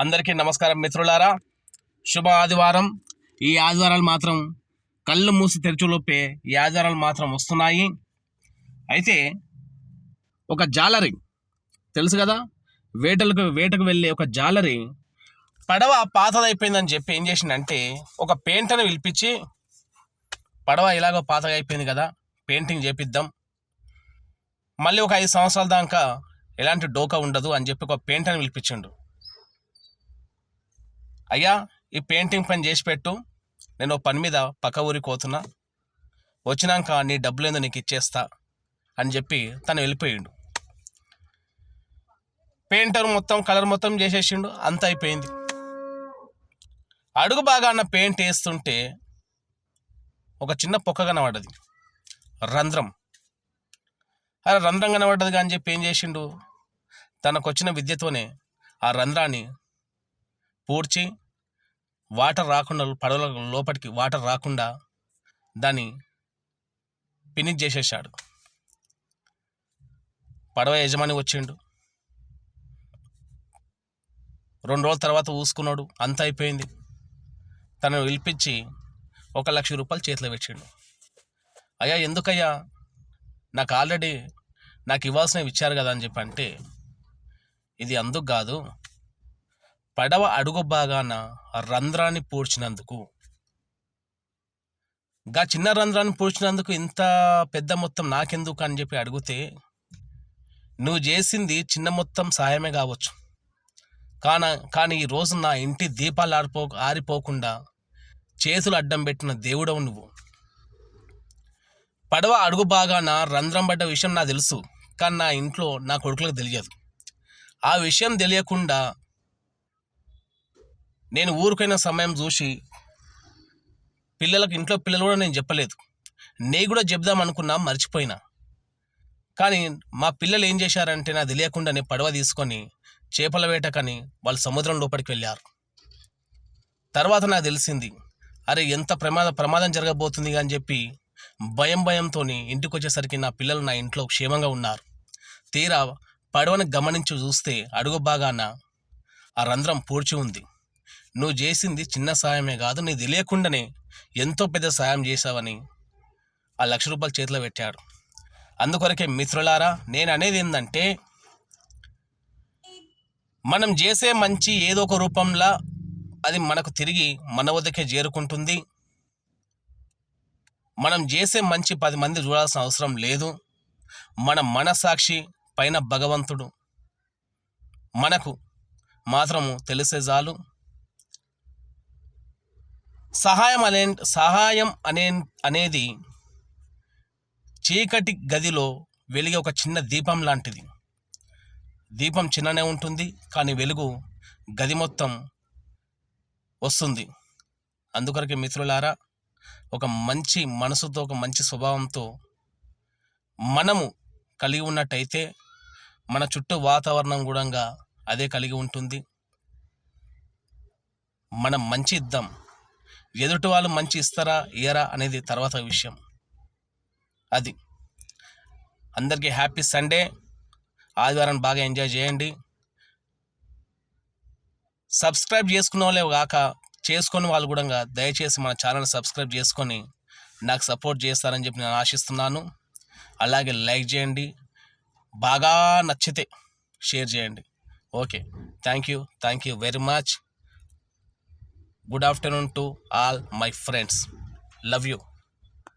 అందరికీ నమస్కారం మిత్రులారా. శుభ ఆదివారం. ఈ ఆదివారాలు మాత్రం కళ్ళు మూసి తెరచులోపే ఈ ఆదివారాలు మాత్రం వస్తున్నాయి. అయితే ఒక జాలరి తెలుసు కదా? వేటలకు వేటకు వెళ్ళే ఒక జాలరి పడవ పాతదైపోయిందని చెప్పి ఏం చేసిందంటే ఒక పెయింటర్ని పిలిపించి పడవ ఇలాగో పాతగా అయిపోయింది కదా పెయింటింగ్ చేపిద్దాం. మళ్ళీ ఒక ఐదు సంవత్సరాల దాకా ఎలాంటి డోకా ఉండదు అని చెప్పి ఒక పెయింటర్ని పిలిపించిండు. అయ్యా ఈ పెయింటింగ్ పని చేసి పెట్టు. నేను ఓ పని మీద పక్క ఊరికి పోతున్నా. వచ్చినాక నీ డబ్బులేందో నీకు ఇచ్చేస్తా అని చెప్పి తను వెళ్ళిపోయిండు. పెయింటర్ మొత్తం కలర్ మొత్తం చేసేసిండు. అంత అయిపోయింది. అడుగు బాగా అన్న పెయింట్ వేస్తుంటే ఒక చిన్న పొక్క కనబడ్డది. రంధ్రం. అరే రంధ్రం కనబడ్డది కానీ చెప్పి ఏం చేసిండు? తనకు వచ్చిన విద్యతోనే ఆ రంధ్రాన్ని పూడ్చి వాటర్ రాకుండా పడవల లోపలికి వాటర్ రాకుండా దాన్ని ఫినిష్ చేసేసాడు. పడవ యజమాని వచ్చిండు. రెండు రోజుల తర్వాత ఊసుకున్నాడు. అంత అయిపోయింది. తనను పిలిపించి ఒక లక్ష రూపాయలు చేతిలో పెట్టిండు. అయ్యా ఎందుకయ్యా? నాకు ఆల్రెడీ నాకు ఇవ్వాల్సినవి ఇచ్చారు కదా అని చెప్పి అంటే ఇది అందుకు కాదు. పడవ అడుగు భాగాన రంధ్రాన్ని పూడ్చినందుకు. గా చిన్న రంధ్రాన్ని పూడ్చినందుకు ఇంత పెద్ద మొత్తం నాకెందుకు అని చెప్పి అడిగితే నువ్వు చేసింది చిన్న మొత్తం సాయమే కావచ్చు. కాన కానీ ఈ రోజు నా ఇంటి దీపాలు ఆరిపో ఆరిపోకుండా చేతులు అడ్డం పెట్టిన దేవుడవు నువ్వు. పడవ అడుగు భాగాన రంధ్రం పడ్డ విషయం నాకు తెలుసు కానీ నా ఇంట్లో నా కొడుకులకు తెలియదు. ఆ విషయం తెలియకుండా నేను ఊరికైన సమయం చూసి పిల్లలకు ఇంట్లో పిల్లలు కూడా నేను చెప్పలేదు. నే కూడా చెప్దాం అనుకున్నా మర్చిపోయినా. కానీ మా పిల్లలు ఏం చేశారంటే నాకు తెలియకుండానే పడవ తీసుకొని చేపల వేటకని వాళ్ళు సముద్రం లోపలికి వెళ్ళారు. తర్వాత నాకు తెలిసింది అరే ఎంత ప్రమాద ప్రమాదం జరగబోతుంది అని చెప్పి భయం భయంతో ఇంటికి వచ్చేసరికి నా పిల్లలు నా ఇంట్లో క్షేమంగా ఉన్నారు. తీరా పడవని గమనించి చూస్తే అడుగు భాగాన ఆ రంధ్రం పూడ్చి ఉంది. నువ్వు చేసింది చిన్న సాయమే కాదు నీది తెలియకుండానే ఎంతో పెద్ద సాయం చేశావని ఆ లక్ష రూపాయలు చేతిలో పెట్టాడు. అందుకొరకే మిత్రులారా నేను అనేది ఏంటంటే మనం చేసే మంచి ఏదో ఒక రూపంలో అది మనకు తిరిగి మన వద్దకే చేరుకుంటుంది. మనం చేసే మంచి పది మంది చూడాల్సిన అవసరం లేదు. మన మనసాక్షి పైన భగవంతుడు. మనకు మాత్రము తెలిసే చాలు. సహాయం అనే సహాయం అనే అనేది చీకటి గదిలో వెలిగే ఒక చిన్న దీపం లాంటిది. దీపం చిన్ననే ఉంటుంది కానీ వెలుగు గది మొత్తం వస్తుంది. అందుకొరకే మిత్రులారా ఒక మంచి మనసుతో ఒక మంచి స్వభావంతో మనము కలిగి ఉన్నట్టయితే మన చుట్టూ వాతావరణం కూడా అదే కలిగి ఉంటుంది. మనం మంచి ఇద్దాం ఎదుటి వాళ్ళు మంచి ఇస్తారా ఇయరా అనేది తర్వాత విషయం. అది. అందరికీ హ్యాపీ సండే. ఆదివారం బాగా ఎంజాయ్ చేయండి. సబ్స్క్రైబ్ చేసుకున్న వాళ్ళే కాక చేసుకొని వాళ్ళు కూడా దయచేసి మన ఛానల్ సబ్స్క్రైబ్ చేసుకొని నాకు సపోర్ట్ చేస్తారని చెప్పి నేను ఆశిస్తున్నాను. అలాగే లైక్ చేయండి. బాగా నచ్చితే షేర్ చేయండి. Okay. Thank you. Thank you very much. good afternoon to all my friends. Love you.